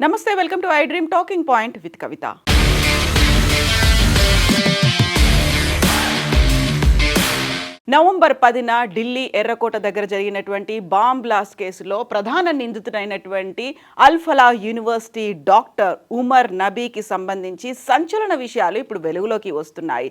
నమస్తే welcome to I dream talking point with Kavitha. November పదిన ఢిల్లీ ఎర్రకోట దగ్గర జరిగినటువంటి బాంబ్ బ్లాస్ట్ కేసులో ప్రధాన నిందితుడైనటువంటి అల్ఫలా యూనివర్సిటీ డాక్టర్ ఉమర్ నబీకి సంబంధించి సంచలన విషయాలు ఇప్పుడు వెలుగులోకి వస్తున్నాయి.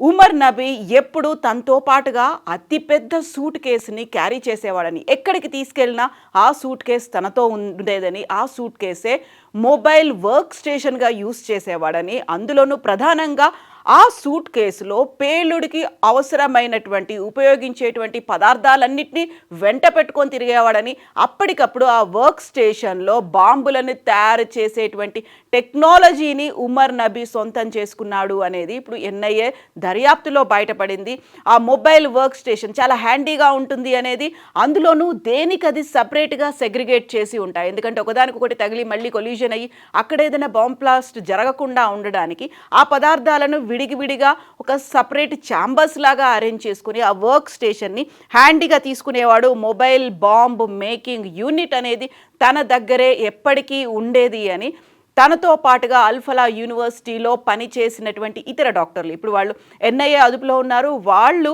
ఉమర్ నబీ ఎప్పుడు తనతో పాటుగా అతిపెద్ద సూట్ కేసుని క్యారీ చేసేవాడని. ఎక్కడికి తీసుకెళ్ళినా ఆ సూట్ కేసు తనతో ఉండేదని ఆ సూట్ కేసే మొబైల్ వర్క్ స్టేషన్గా యూస్ చేసేవాడని అందులోనూ ప్రధానంగా ఆ సూట్ కేసులో పేలుడికి అవసరమైనటువంటి ఉపయోగించేటువంటి పదార్థాలన్నింటినీ వెంట పెట్టుకొని తిరిగేవాడని అప్పటికప్పుడు ఆ వర్క్ స్టేషన్లో బాంబులను తయారు చేసేటువంటి టెక్నాలజీని ఉమర్ నబీ సొంతం చేసుకున్నాడు అనేది ఇప్పుడు ఎన్ఐఏ దర్యాప్తులో బయటపడింది. ఆ మొబైల్ వర్క్ స్టేషన్ చాలా హ్యాండీగా ఉంటుంది అనేది అందులోనూ దేనికి అది సపరేట్గా సెగ్రిగేట్ చేసి ఉంటాయి. ఎందుకంటే ఒకదానికొకటి తగిలి మళ్ళీ కొల్యూజన్ అయ్యి అక్కడ ఏదైనా బాంబ్ బ్లాస్ట్ జరగకుండా ఉండడానికి ఆ పదార్థాలను విడిగి విడిగా ఒక సపరేట్ ఛాంబర్స్ లాగా అరేంజ్ చేసుకుని ఆ వర్క్ స్టేషన్ని హ్యాండీగా తీసుకునేవాడు. మొబైల్ బాంబ్ మేకింగ్ యూనిట్ అనేది తన దగ్గరే ఎప్పటికీ ఉండేది అని తనతో పాటుగా అల్ఫలా యూనివర్సిటీలో పనిచేసినటువంటి ఇతర డాక్టర్లు. ఇప్పుడు వాళ్ళు ఎన్ఐఏ అదుపులో ఉన్నారు. వాళ్ళు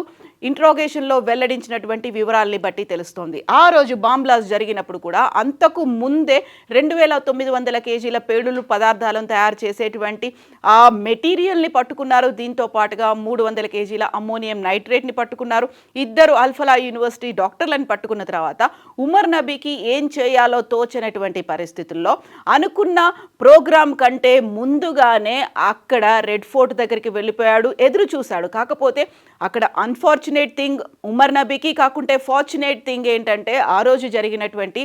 ఇంట్రోగేషన్లో వెల్లడించినటువంటి వివరాల్ని బట్టి తెలుస్తోంది. ఆ రోజు బాంబ్ బ్లాస్ట్ జరిగినప్పుడు కూడా అంతకు ముందే రెండు వేల తొమ్మిది వందల కేజీల పేడులు పదార్థాలను తయారు చేసేటువంటి ఆ మెటీరియల్ని పట్టుకున్నారు. దీంతో పాటుగా మూడు వందల కేజీల అమ్మోనియం నైట్రేట్ని పట్టుకున్నారు. ఇద్దరు అల్ఫలా యూనివర్సిటీ డాక్టర్లను పట్టుకున్న తర్వాత ఉమర్ నబీకి ఏం చేయాలో తోచనటువంటి పరిస్థితుల్లో అనుకున్న ప్రోగ్రాం కంటే ముందుగానే అక్కడ రెడ్ ఫోర్ట్ దగ్గరికి వెళ్ళిపోయాడు ఎదురు చూశాడు. కాకపోతే అక్కడ అన్ఫార్చునేట్ థింగ్ ఉమర్ నబీకి కాకుంటే ఫార్చునేట్ థింగ్ ఏంటంటే ఆ రోజు జరిగినటువంటి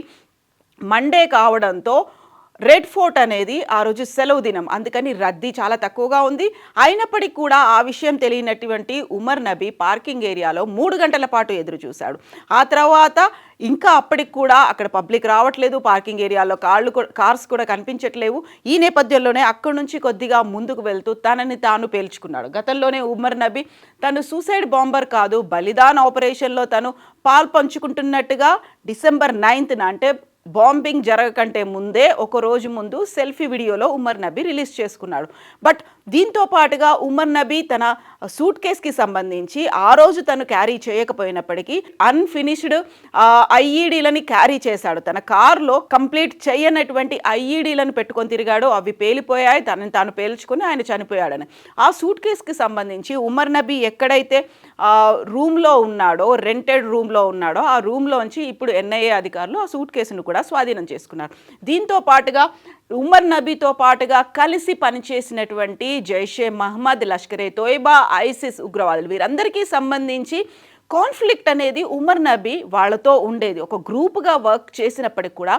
మండే కావడంతో రెడ్ ఫోర్ట్ అనేది ఆ రోజు సెలవు దినం. అందుకని రద్దీ చాలా తక్కువగా ఉంది. అయినప్పటికీ కూడా ఆ విషయం తెలియనటువంటి ఉమర్ నబీ పార్కింగ్ ఏరియాలో మూడు గంటల పాటు ఎదురు చూశాడు. ఆ తర్వాత ఇంకా అప్పటికి కూడా అక్కడ పబ్లిక్ రావట్లేదు. పార్కింగ్ ఏరియాలో కార్లు కార్స్ కూడా కనిపించట్లేవు. ఈ నేపథ్యంలోనే అక్కడి నుంచి కొద్దిగా ముందుకు వెళ్తూ తనని తాను పేల్చుకున్నాడు. గతంలోనే ఉమర్ నబీ తను సూసైడ్ బాంబర్ కాదు బలిదాన్ ఆపరేషన్లో తను పాల్పంచుకుంటున్నట్టుగా డిసెంబర్ నైన్త్న అంటే బాంబింగ్ జరగకంటే ముందే ఒక రోజు ముందు సెల్ఫీ వీడియోలో ఉమర్ నబీ రిలీజ్ చేసుకున్నాడు. బట్ దీంతో పాటుగా ఉమర్ నబీ తన సూట్ కేస్కి సంబంధించి ఆ రోజు తను క్యారీ చేయకపోయినప్పటికీ అన్ఫినిష్డ్ ఐఈడీలని క్యారీ చేశాడు. తన కార్లో కంప్లీట్ చేయనటువంటి ఐఈడీలను పెట్టుకొని తిరిగాడు. అవి పేలిపోయాయి. తనని తాను పేల్చుకొని ఆయన చనిపోయాడని. ఆ సూట్ కేస్కి సంబంధించి ఉమర్ నబీ ఎక్కడైతే రూమ్లో ఉన్నాడో రెంటెడ్ రూమ్లో ఉన్నాడో ఆ రూమ్లోంచి ఇప్పుడు ఎన్ఐఏ అధికారులు ఆ సూట్ కేసును కూడా స్వాధీనం చేసుకున్నారు. దీంతో పాటుగా ఉమర్ నబీతో పాటుగా కలిసి పనిచేసినటువంటి జైషే మహమ్మద్ లష్కరే తోయిబా ఐసిస్ ఉగ్రవాదులు వీరందరికీ సంబంధించి కాన్ఫ్లిక్ట్ అనేది ఉమర్ నబీ వాళ్ళతో ఉండేది. ఒక గ్రూప్గా వర్క్ చేసినప్పటికి కూడా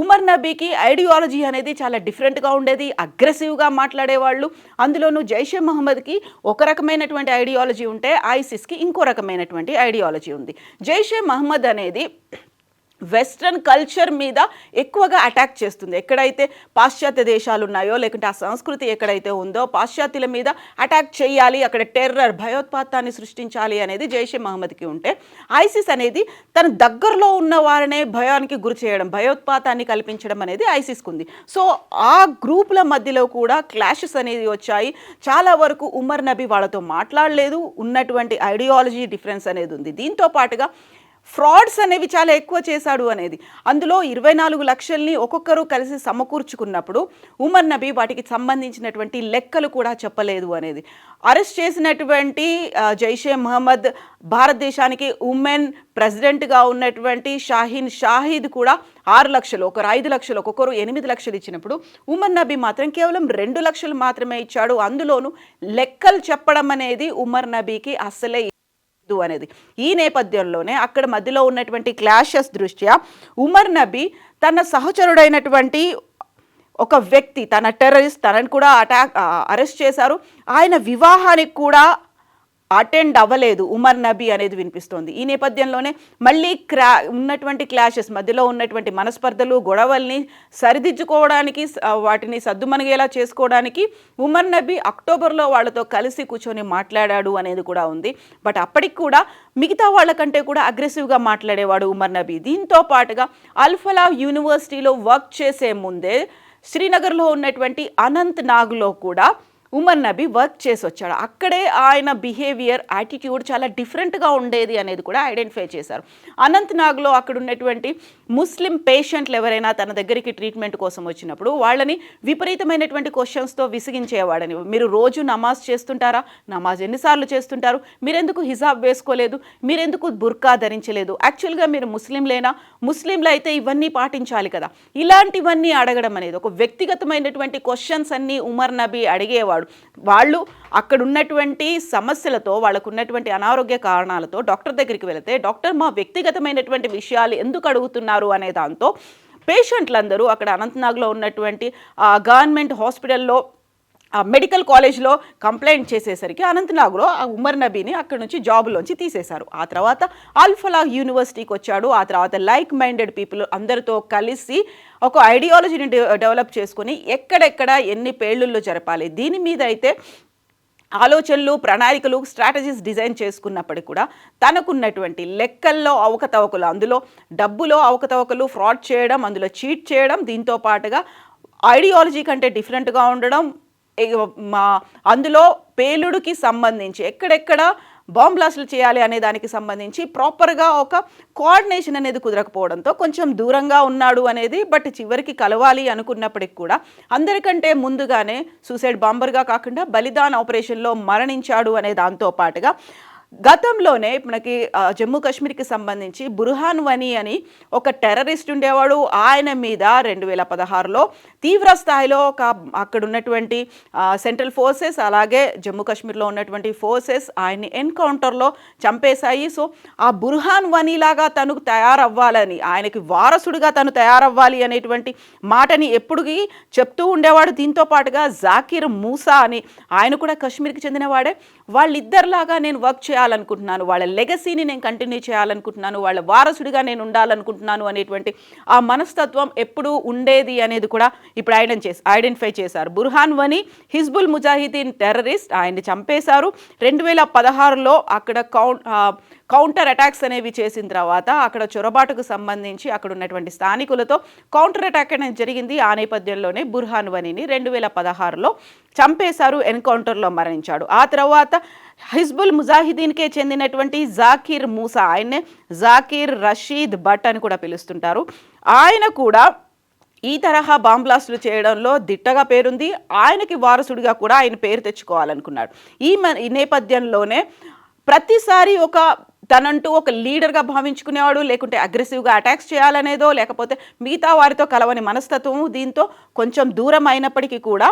ఉమర్ నబీకి ఐడియాలజీ అనేది చాలా డిఫరెంట్గా ఉండేది అగ్రెసివ్గా మాట్లాడేవాళ్ళు. అందులోనూ జైషే మహమ్మద్కి ఒక రకమైనటువంటి ఐడియాలజీ ఉంటే ఐసిస్కి ఇంకో రకమైనటువంటి ఐడియాలజీ ఉంది. జైషే మహమ్మద్ అనేది వెస్ట్రన్ కల్చర్ మీద ఎక్కువగా అటాక్ చేస్తుంది. ఎక్కడైతే పాశ్చాత్య దేశాలు ఉన్నాయో లేకుంటే ఆ సంస్కృతి ఎక్కడైతే ఉందో పాశ్చాత్యుల మీద అటాక్ చేయాలి అక్కడ టెర్రర్ భయోత్పాతాన్ని సృష్టించాలి అనేది జైషే మహమ్మద్కి ఉంటే ఐసిస్ అనేది తన దగ్గరలో ఉన్న వారినే భయానికి గురి చేయడం భయోత్పాతాన్ని కల్పించడం అనేది ఐసిస్కి ఉంది. సో ఆ గ్రూపుల మధ్యలో కూడా క్లాషెస్ అనేది వచ్చాయి. చాలా వరకు ఉమర్ నబీ వాళ్ళతో మాట్లాడలేదు. ఉన్నటువంటి ఐడియాలజీ డిఫరెన్స్ అనేది ఉంది. దీంతో పాటుగా ఫ్రాడ్స్ అనేవి చాలా ఎక్కువ చేశాడు అనేది. అందులో ఇరవై నాలుగు లక్షల్ని ఒక్కొక్కరు కలిసి సమకూర్చుకున్నప్పుడు ఉమర్ నబీ వాటికి సంబంధించినటువంటి లెక్కలు కూడా చెప్పలేదు అనేది. అరెస్ట్ చేసినటువంటి జైషే మహమ్మద్ భారతదేశానికి ఉమెన్ ప్రెసిడెంట్గా ఉన్నటువంటి షాహీన్ షాహీద్ కూడా ఆరు లక్షలు ఒకరు ఐదు లక్షలు ఒక్కొక్కరు ఎనిమిది లక్షలు ఇచ్చినప్పుడు ఉమర్ నబీ మాత్రం కేవలం రెండు లక్షలు మాత్రమే ఇచ్చాడు. అందులోనూ లెక్కలు చెప్పడం అనేది ఉమర్ నబీకి అస్సలే లేదు అనేది. ఈ నేపథ్యంలోనే అక్కడ మధ్యలో ఉన్నటువంటి క్లాషెస్ దృష్ట్యా ఉమర్ నబీ తన సహచరుడైనటువంటి ఒక వ్యక్తి తన టెర్రరిస్ట్ తనని కూడా అటాక్ అరెస్ట్ చేశారు. ఆయన వివాహానికి కూడా అటెండ్ అవ్వలేదు ఉమర్ నబీ అనేది వినిపిస్తోంది. ఈ నేపథ్యంలోనే మళ్ళీ క్రా ఉన్నటువంటి క్లాషెస్ మధ్యలో ఉన్నటువంటి మనస్పర్ధలు గొడవల్ని సరిదిద్దుకోవడానికి వాటిని సద్దుమణిగేలా చేసుకోవడానికి ఉమర్ నబీ అక్టోబర్లో వాళ్ళతో కలిసి కూర్చొని మాట్లాడాడు అనేది కూడా ఉంది. బట్ అప్పటికి కూడా మిగతా వాళ్ళకంటే కూడా అగ్రెసివ్గా మాట్లాడేవాడు ఉమర్ నబీ. దీంతో పాటుగా అల్ఫలా యూనివర్సిటీలో వర్క్ చేసే ముందే శ్రీనగర్లో ఉన్నటువంటి అనంత్ నాగ్లో కూడా ఉమర్ నబీ వర్క్ చేసి వచ్చాడు అక్కడే ఆయన బిహేవియర్ యాటిట్యూడ్ చాలా డిఫరెంట్గా ఉండేది అనేది కూడా ఐడెంటిఫై చేశారు. అనంతనాగ్లో అక్కడ ఉన్నటువంటి ముస్లిం పేషెంట్లు ఎవరైనా తన దగ్గరికి ట్రీట్మెంట్ కోసం వచ్చినప్పుడు వాళ్ళని విపరీతమైనటువంటి క్వశ్చన్స్తో విసిగించేవాడని. మీరు రోజు నమాజ్ చేస్తుంటారా? నమాజ్ ఎన్నిసార్లు చేస్తుంటారు? మీరెందుకు హిజాబ్ వేసుకోలేదు? మీరెందుకు బుర్కా ధరించలేదు? యాక్చువల్గా మీరు ముస్లింలేనా? ముస్లింలు అయితే ఇవన్నీ పాటించాలి కదా. ఇలాంటివన్నీ అడగడం అనేది ఒక వ్యక్తిగతమైనటువంటి క్వశ్చన్స్ అన్నీ ఉమర్ నబీ అడిగేవాడు. వాళ్ళు అక్కడ ఉన్నటువంటి సమస్యలతో వాళ్ళకు ఉన్నటువంటి అనారోగ్య కారణాలతో డాక్టర్ దగ్గరికి వెళితే డాక్టర్ మా వ్యక్తిగతమైనటువంటి విషయాలు ఎందుకు అడుగుతున్నారు? అనే దాంతో పేషెంట్లందరూ అక్కడ అనంతనాగ్లో ఉన్నటువంటి గవర్నమెంట్ హాస్పిటల్లో ఆ మెడికల్ కాలేజ్లో కంప్లైంట్ చేసేసరికి అనంతనాగ్లో ఆ ఉమర్ నబీని అక్కడ నుంచి జాబులోంచి తీసేశారు. ఆ తర్వాత అల్ఫలా యూనివర్సిటీకి వచ్చాడు. ఆ తర్వాత లైక్ మైండెడ్ పీపుల్ అందరితో కలిసి ఒక ఐడియాలజీని డెవలప్ చేసుకొని ఎక్కడెక్కడ ఎన్ని పేళ్ళుల్లో జరపాలి దీని మీద అయితే ఆలోచనలు ప్రణాళికలు స్ట్రాటజీస్ డిజైన్ చేసుకున్నప్పటికీ కూడా తనకున్నటువంటి లెక్కల్లో అవకతవకలు అందులో డబ్బులో అవకతవకలు ఫ్రాడ్ చేయడం అందులో చీట్ చేయడం దీంతో పాటుగా ఐడియాలజీ కంటే డిఫరెంట్గా ఉండడం అందులో పేలుడుకి సంబంధించి ఎక్కడెక్కడ బాంబ్ బ్లాస్టులు చేయాలి అనే దానికి సంబంధించి ప్రాపర్గా ఒక కోఆర్డినేషన్ అనేది కుదరకపోవడంతో కొంచెం దూరంగా ఉన్నాడు అనేది బట్ చివరికి కలవాలి అనుకున్నప్పటికి కూడా అందరికంటే ముందుగానే సూసైడ్ బాంబర్గా కాకుండా బలిదాన్ ఆపరేషన్లో మరణించాడు అనే దాంతో పాటుగా గతంలోనే మనకి జమ్మూ కాశ్మీర్కి సంబంధించి బుర్హాన్ వనీ అని ఒక టెర్రరిస్ట్ ఉండేవాడు. ఆయన మీద రెండు వేల పదహారులో తీవ్ర స్థాయిలో ఒక అక్కడ ఉన్నటువంటి సెంట్రల్ ఫోర్సెస్ అలాగే జమ్మూ కాశ్మీర్లో ఉన్నటువంటి ఫోర్సెస్ ఆయన్ని ఎన్కౌంటర్లో చంపేశాయి. సో ఆ బుర్హాన్ వనీలాగా తను తయారవ్వాలని ఆయనకి వారసుడిగా తను తయారవ్వాలి అనేటువంటి మాటని ఎప్పుడుకి చెప్తూ ఉండేవాడు. దీంతో పాటుగా జాకిర్ మూసా అని ఆయన కూడా కాశ్మీర్కి చెందినవాడే. వాళ్ళిద్దరిలాగా నేను వర్క్ చేయాలి ఉండాలనుకుంటున్నాను వాళ్ళ లెగసీని నేను కంటిన్యూ చేయాలనుకుంటున్నాను వాళ్ళ వారసుడిగా నేను ఉండాలనుకుంటున్నాను అనేటువంటి ఆ మనస్తత్వం ఎప్పుడు ఉండేది అనేది కూడా ఇప్పుడు ఐడెన్ చేసి ఐడెంటిఫై చేశారు. బుర్హాన్ వని హిజ్బుల్ ముజాహిదీన్ టెర్రరిస్ట్ ఆయన్ని చంపేశారు. రెండు వేల పదహారులో అక్కడ కౌం కౌంటర్ అటాక్స్ అనేవి చేసిన తర్వాత అక్కడ చొరబాటుకు సంబంధించి అక్కడ ఉన్నటువంటి స్థానికులతో కౌంటర్ అటాక్ అనేది జరిగింది. ఆ నేపథ్యంలోనే బుర్హాన్ వనిని రెండు వేల పదహారులో చంపేశారు ఎన్కౌంటర్లో మరణించాడు. ఆ తర్వాత హిజ్బుల్ ముజాహిదీన్కే చెందినటువంటి జాకీర్ మూసా ఆయన్నే జాకీర్ రషీద్ భట్ అని కూడా పిలుస్తుంటారు. ఆయన కూడా ఈ తరహా బాంబ్లాస్టులు చేయడంలో దిట్టగా పేరుంది. ఆయనకి వారసుడిగా కూడా ఆయన పేరు తెచ్చుకోవాలనుకున్నాడు. ఈ మ- ఈ నేపథ్యంలోనే ప్రతిసారి ఒక తనంటూ ఒక లీడర్గా భావించుకునేవాడు లేకుంటే అగ్రెసివ్గా అటాక్స్ చేయాలనేదో లేకపోతే మిగతా వారితో కలవని మనస్తత్వము దీంతో కొంచెం దూరం అయినప్పటికీ కూడా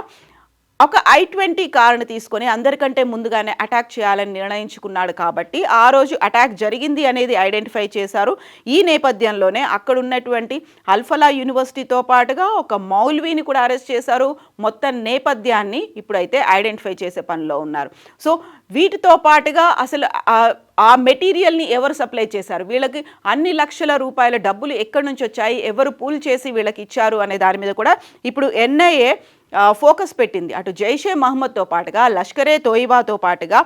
ఒక ఐ ట్వంటీ కారుని తీసుకొని అందరికంటే ముందుగానే అటాక్ చేయాలని నిర్ణయించుకున్నాడు కాబట్టి ఆ రోజు అటాక్ జరిగింది అనేది ఐడెంటిఫై చేశారు. ఈ నేపథ్యంలోనే అక్కడ ఉన్నటువంటి అల్ఫలా యూనివర్సిటీతో పాటుగా ఒక మౌల్వీని కూడా అరెస్ట్ చేశారు. మొత్తం నేపథ్యాన్ని ఇప్పుడైతే ఐడెంటిఫై చేసే పనిలో ఉన్నారు. సో వీటితో పాటుగా అసలు ఆ- ఆ మెటీరియల్ని ఎవరు సప్లై చేశారు? వీళ్ళకి అన్ని లక్షల రూపాయల డబ్బులు ఎక్కడి నుంచి వచ్చాయి? ఎవరు పూల్ చేసి వీళ్ళకి ఇచ్చారు? అనే దాని మీద కూడా ఇప్పుడు ఎన్ఐఏ ఫోకస్ పెట్టింది. అటు జైషే మహమ్మద్తో పాటుగా లష్కరే తోయిబాతో పాటుగా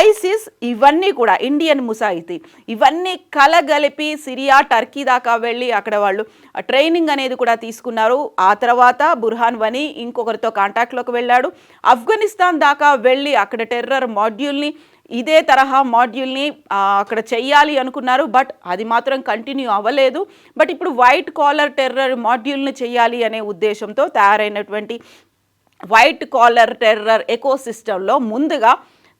ఐసిస్ ఇవన్నీ కూడా ఇండియన్ ముసాయితీ. ఇవన్నీ కలగలిపి సిరియా టర్కీ దాకా వెళ్ళి అక్కడ వాళ్ళు ట్రైనింగ్ అనేది కూడా తీసుకున్నారు. ఆ తర్వాత బుర్హాన్ వని ఇంకొకరితో కాంటాక్ట్లోకి వెళ్ళాడు. ఆఫ్ఘనిస్తాన్ దాకా వెళ్ళి అక్కడ టెర్రర్ మాడ్యూల్ని ఇదే తరహా మాడ్యూల్ని అక్కడ చెయ్యాలి అనుకున్నారు. బట్ అది మాత్రం కంటిన్యూ అవ్వలేదు. బట్ ఇప్పుడు వైట్ కాలర్ టెర్రర్ మాడ్యూల్ని చెయ్యాలి అనే ఉద్దేశంతో తయారైనటువంటి వైట్ కాలర్ టెర్రర్ ఎకోసిస్టంలో ముందుగా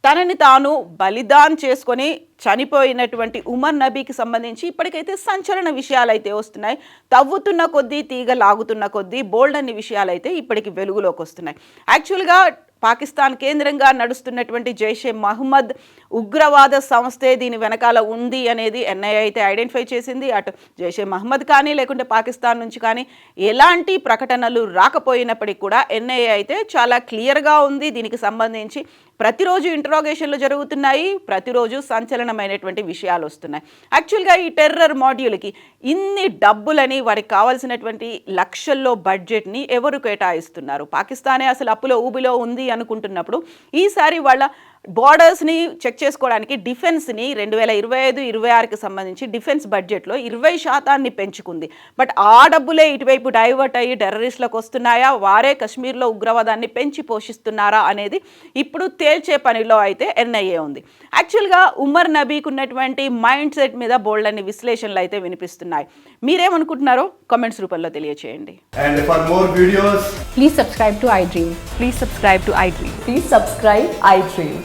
తనని తాను బలిదాన్ చేసుకొని చనిపోయినటువంటి ఉమర్ నబీకి సంబంధించి ఇప్పటికైతే సంచలన విషయాలు అయితే వస్తున్నాయి. తవ్వుతున్న కొద్దీ తీగ లాగుతున్న కొద్దీ బోల్డ్ అన్ని విషయాలు అయితే ఇప్పటికి వెలుగులోకి వస్తున్నాయి. యాక్చువల్గా పాకిస్తాన్ కేంద్రంగా నడుస్తున్నటువంటి జైషే మహమ్మద్ ఉగ్రవాద సంస్థే దీని వెనకాల ఉంది అనేది ఎన్ఐఏ అయితే ఐడెంటిఫై చేసింది. అటు జైషే మహమ్మద్ కానీ లేకుంటే పాకిస్తాన్ నుంచి కానీ ఎలాంటి ప్రకటనలు రాకపోయినప్పటికీ కూడా ఎన్ఐఏ అయితే చాలా క్లియర్గా ఉంది. దీనికి సంబంధించి ప్రతిరోజు ఇంటరాగేషన్లు జరుగుతున్నాయి ప్రతిరోజు సంచలనమైనటువంటి విషయాలు వస్తున్నాయి. యాక్చువల్గా ఈ టెర్రర్ మాడ్యూల్కి ఇన్ని డబ్బులని వారికి కావాల్సినటువంటి లక్షల్లో బడ్జెట్ని ఎవరు కేటాయిస్తున్నారు? పాకిస్తానే అసలు అప్పులో ఊబిలో ఉంది అనుకుంటున్నప్పుడు ఈసారి వాళ్ళ బార్డర్స్ని చెక్ చేసుకోవడానికి డిఫెన్స్ని రెండు వేల ఇరవై ఐదు ఇరవై ఆరుకి సంబంధించి డిఫెన్స్ బడ్జెట్లో ఇరవై శాతాన్ని పెంచుకుంది బట్ ఆ డబ్బులే ఇటువైపు డైవర్ట్ అయ్యి టెర్రరిస్టులకు వస్తున్నాయా వారే కశ్మీర్లో ఉగ్రవాదాన్ని పెంచి పోషిస్తున్నారా అనేది ఇప్పుడు తేల్చే పనిలో అయితే ఎన్ఐఏ ఉంది యాక్చువల్గా ఉమర్ నబీకి ఉన్నటువంటి మైండ్ సెట్ మీద బోల్డ్ అన్ని విశ్లేషణలు అయితే వినిపిస్తున్నాయి మీరేమనుకుంటున్నారో కామెంట్స్ రూపంలో తెలియచేయండి Please subscribe to iDream. Please subscribe to iDream. Please subscribe iDream.